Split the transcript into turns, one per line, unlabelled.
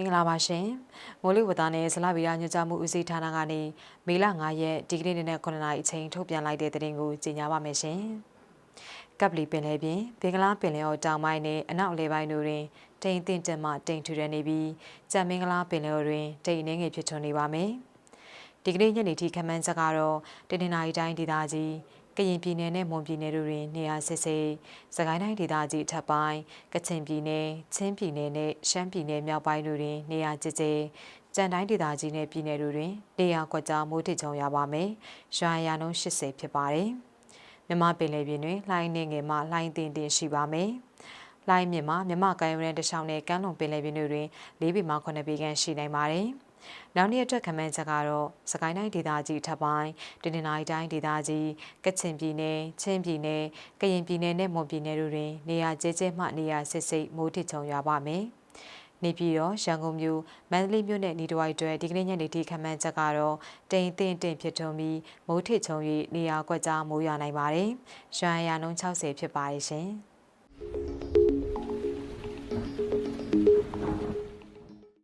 င်္ဂလာပါရှင်မိုးလေဝသနဲ့ဇလဗီယာညွှန်ကြားမှုဦးစီးဌာနကနေမေလ9ရက်ဒီကနေ့နေ့နဲ့9နာရီအချိန်ထုတ်ပြန်လိုက်တဲ့သတင်းကိုကြေညာပါမယ်ရှင်ကပ်လီပင်လယ်ပြင်ဘင်္ဂလားပင်လယ်အော်တောင်ပိုင်းနဲ့အနောက်အလယ်ပိုင်းတို့တွင်တိမ်တင်တင်မှတိမ်ထူရနေပြီးကြံမင်္ဂလားပင်လယ်အော်တွင်တိမ်နှင်းငယ်ဖြစ်ထွန်းနေပါမယ်ဒီကနေ့ညနေထိခမန်းချက်ကတော့တနင်္လာရီတိုင်းဒေသကြီးက ရင်ပြည်နယ်နဲ့မွန်ပြည်နယ်တို့တွင်နေရာစစ်စစ်စကိုင်းတိုင်းဒေသကြီးအထက်ပိုင်းကချင်ပြည်နယ်ချင်းပြည်နယ်နဲ့ရှမ်းပြည်နယ်မြောက်ပိုင်းတို့တွင်နေရာကျကျကြံတိုင်းဒေသကြီးနဲ့ပြည်နယ်တို့တွင်နေရာကွက်ကြားမိုးထစ်ချုံရပါမယ်။ရွာရနှုန်း80ဖြစ်ပါတယ်။မြမပင်လယ်ပြင်တွင်လှိုင်းနေငယ်မှလှိုင်းတင်တင်ရှိပါမယ်။လှိုင်းမြင့်မှာမြမကိုင်းရန်တခြားနဲ့ကမ်းလွန်ပင်လယ်ပြင်တို့တွင်၄ပေမှ9ပေခန့်ရှိနိုင်ပါတယ်။ နောက်နေ့အတွက်ခမန်းချက်ကတော့စကိုင်းတိုင်းဒေသကြီးထပ်ပိုင်းတနင်္လာရီတိုင်းဒေသကြီးကချင်ပြည်နယ်ချင်းပြည်နယ်ကရင်ပြည်နယ်နဲ့မွန်ပြည်နယ်တို့တွင်နေရာကျဲကျဲမှနေရာစစ်စစ်မိုးထစ်ချုံရွာပါမယ်နေပြည်တော်ရန်ကုန်မြို့မန္တလေးမြို့နဲ့နေတဝိုက်တွေဒီကနေ့ညနေထိခမန်းချက်ကတော့တိမ်တင်တင်ဖြစ်ထုံပြီးမိုးထစ်ချုံ၍နေရာကွက်ကြားမိုးရွာနိုင်ပါတယ်။ရွာရနှုန်း60ဖြစ်ပါရဲ့ရှင်။